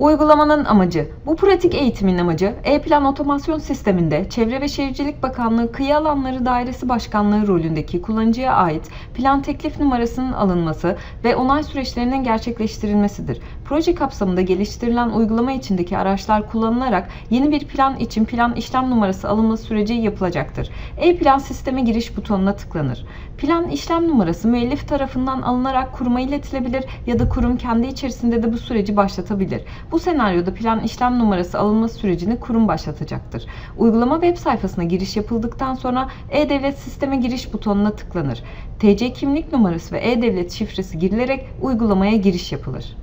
Uygulamanın amacı. Bu pratik eğitimin amacı E-Plan Otomasyon Sisteminde Çevre ve Şehircilik Bakanlığı Kıyı Alanları Dairesi Başkanlığı rolündeki kullanıcıya ait plan teklif numarasının alınması ve onay süreçlerinin gerçekleştirilmesidir. Proje kapsamında geliştirilen uygulama içindeki araçlar kullanılarak yeni bir plan için plan işlem numarası alınması süreci yapılacaktır. E-Plan sisteme giriş butonuna tıklanır. Plan işlem numarası müellif tarafından alınarak kuruma iletilebilir ya da kurum kendi içerisinde de bu süreci başlatabilir. Bu senaryoda plan işlem numarası alınması sürecini kurum başlatacaktır. Uygulama web sayfasına giriş yapıldıktan sonra E-Devlet sisteme giriş butonuna tıklanır. TC kimlik numarası ve E-Devlet şifresi girilerek uygulamaya giriş yapılır.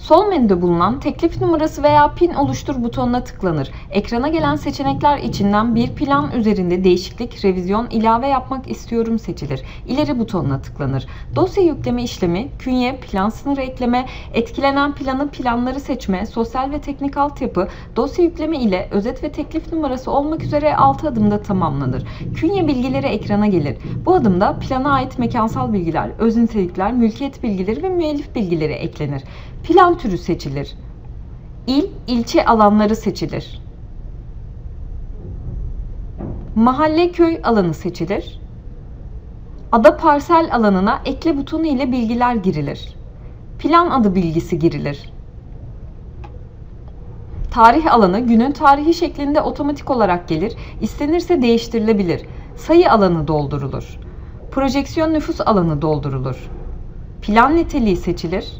Sol menüde bulunan teklif numarası veya pin oluştur butonuna tıklanır. Ekrana gelen seçenekler içinden bir plan üzerinde değişiklik, revizyon, ilave yapmak istiyorum seçilir. İleri butonuna tıklanır. Dosya yükleme işlemi, künye, plan sınırı ekleme, etkilenen planı, planları seçme, sosyal ve teknik altyapı, dosya yükleme ile özet ve teklif numarası olmak üzere 6 adımda tamamlanır. Künye bilgileri ekrana gelir. Bu adımda plana ait mekansal bilgiler, öz nitelikler, mülkiyet bilgileri ve müellif bilgileri eklenir. Plan türü seçilir. İl, ilçe alanları seçilir. Mahalle köy alanı seçilir. Ada parsel alanına ekle butonu ile bilgiler girilir. Plan adı bilgisi girilir. Tarih alanı günün tarihi şeklinde otomatik olarak gelir. İstenirse değiştirilebilir. Sayı alanı doldurulur. Projeksiyon nüfus alanı doldurulur. Plan niteliği seçilir.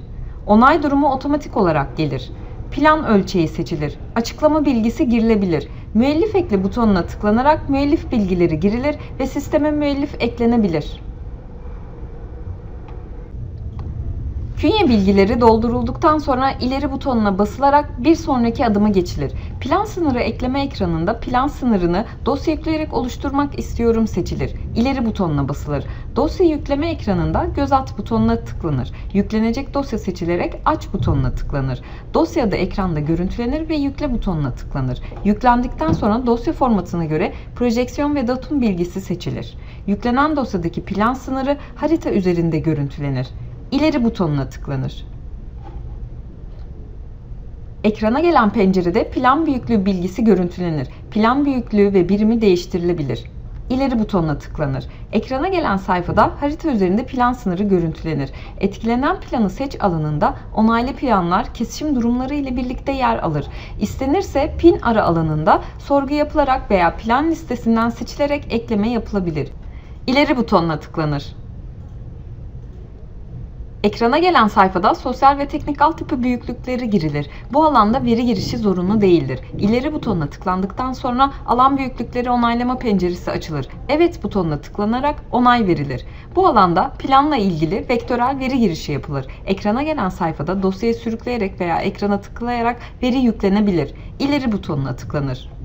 Onay durumu otomatik olarak gelir. Plan ölçeği seçilir. Açıklama bilgisi girilebilir. Müellif ekle butonuna tıklanarak müellif bilgileri girilir ve sisteme müellif eklenebilir. Künye bilgileri doldurulduktan sonra ileri butonuna basılarak bir sonraki adıma geçilir. Plan sınırı ekleme ekranında plan sınırını dosya yükleyerek oluşturmak istiyorum seçilir. İleri butonuna basılır. Dosya yükleme ekranında göz at butonuna tıklanır. Yüklenecek dosya seçilerek aç butonuna tıklanır. Dosya da ekranda görüntülenir ve yükle butonuna tıklanır. Yüklendikten sonra dosya formatına göre projeksiyon ve datum bilgisi seçilir. Yüklenen dosyadaki plan sınırı harita üzerinde görüntülenir. İleri butonuna tıklanır. Ekrana gelen pencerede plan büyüklüğü bilgisi görüntülenir. Plan büyüklüğü ve birimi değiştirilebilir. İleri butonuna tıklanır. Ekrana gelen sayfada harita üzerinde plan sınırı görüntülenir. Etkilenen planı seç alanında onaylı planlar kesişim durumları ile birlikte yer alır. İstenirse pin ara alanında sorgu yapılarak veya plan listesinden seçilerek ekleme yapılabilir. İleri butonuna tıklanır. Ekrana gelen sayfada sosyal ve teknik altyapı büyüklükleri girilir. Bu alanda veri girişi zorunlu değildir. İleri butonuna tıklandıktan sonra alan büyüklükleri onaylama penceresi açılır. Evet butonuna tıklanarak onay verilir. Bu alanda planla ilgili vektörel veri girişi yapılır. Ekrana gelen sayfada dosyayı sürükleyerek veya ekrana tıklayarak veri yüklenebilir. İleri butonuna tıklanır.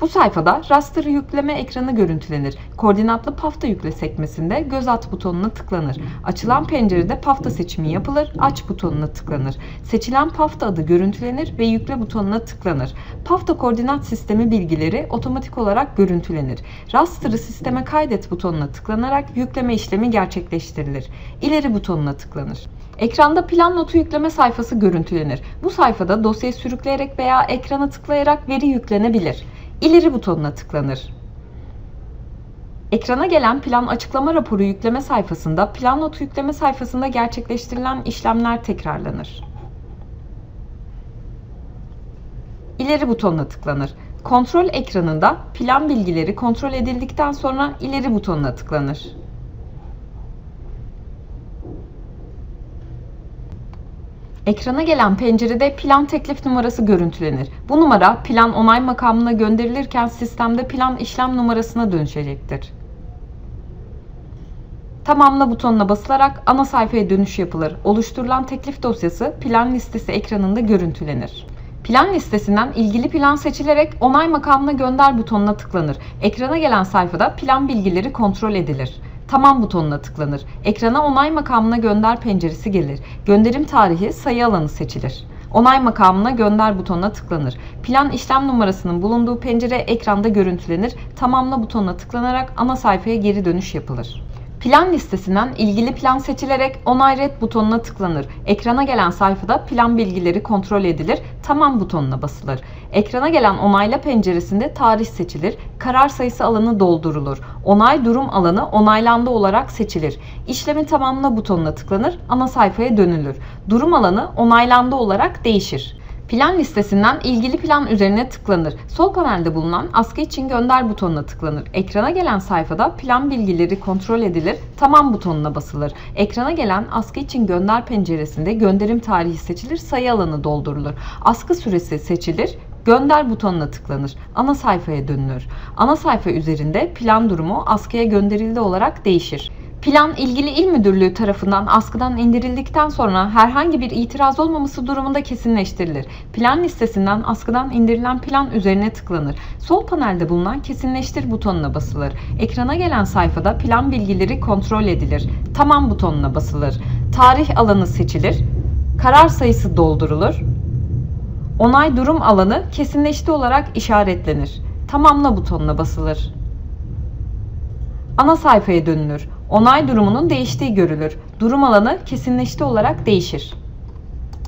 Bu sayfada raster yükleme ekranı görüntülenir. Koordinatlı pafta yükle sekmesinde göz at butonuna tıklanır. Açılan pencerede pafta seçimi yapılır, aç butonuna tıklanır. Seçilen pafta adı görüntülenir ve yükle butonuna tıklanır. Pafta koordinat sistemi bilgileri otomatik olarak görüntülenir. Raster'ı sisteme kaydet butonuna tıklanarak yükleme işlemi gerçekleştirilir. İleri butonuna tıklanır. Ekranda plan notu yükleme sayfası görüntülenir. Bu sayfada dosyayı sürükleyerek veya ekrana tıklayarak veri yüklenebilir. İleri butonuna tıklanır. Ekrana gelen plan açıklama raporu yükleme sayfasında plan notu yükleme sayfasında gerçekleştirilen işlemler tekrarlanır. İleri butonuna tıklanır. Kontrol ekranında plan bilgileri kontrol edildikten sonra ileri butonuna tıklanır. Ekrana gelen pencerede plan teklif numarası görüntülenir. Bu numara plan onay makamına gönderilirken sistemde plan işlem numarasına dönüşecektir. Tamamla butonuna basılarak ana sayfaya dönüş yapılır. Oluşturulan teklif dosyası plan listesi ekranında görüntülenir. Plan listesinden ilgili plan seçilerek onay makamına gönder butonuna tıklanır. Ekrana gelen sayfada plan bilgileri kontrol edilir. Tamam butonuna tıklanır. Ekrana onay makamına gönder penceresi gelir. Gönderim tarihi sayı alanı seçilir. Onay makamına gönder butonuna tıklanır. Plan işlem numarasının bulunduğu pencere ekranda görüntülenir. Tamamla butonuna tıklanarak ana sayfaya geri dönüş yapılır. Plan listesinden ilgili plan seçilerek onay red butonuna tıklanır. Ekrana gelen sayfada plan bilgileri kontrol edilir, tamam butonuna basılır. Ekrana gelen onayla penceresinde tarih seçilir, karar sayısı alanı doldurulur. Onay durum alanı onaylandı olarak seçilir. İşlemi tamamla butonuna tıklanır, ana sayfaya dönülür. Durum alanı onaylandı olarak değişir. Plan listesinden ilgili plan üzerine tıklanır. Sol panelde bulunan askı için gönder butonuna tıklanır. Ekrana gelen sayfada plan bilgileri kontrol edilir, tamam butonuna basılır. Ekrana gelen askı için gönder penceresinde gönderim tarihi seçilir, sayı alanı doldurulur. Askı süresi seçilir, Gönder butonuna tıklanır. Ana sayfaya dönülür. Ana sayfa üzerinde plan durumu askıya gönderildi olarak değişir. Plan ilgili il müdürlüğü tarafından askıdan indirildikten sonra herhangi bir itiraz olmaması durumunda kesinleştirilir. Plan listesinden askıdan indirilen plan üzerine tıklanır. Sol panelde bulunan kesinleştir butonuna basılır. Ekrana gelen sayfada plan bilgileri kontrol edilir. Tamam butonuna basılır. Tarih alanı seçilir. Karar sayısı doldurulur. Onay durum alanı kesinleşti olarak işaretlenir. Tamamla butonuna basılır. Ana sayfaya dönülür. Onay durumunun değiştiği görülür. Durum alanı kesinleşti olarak değişir.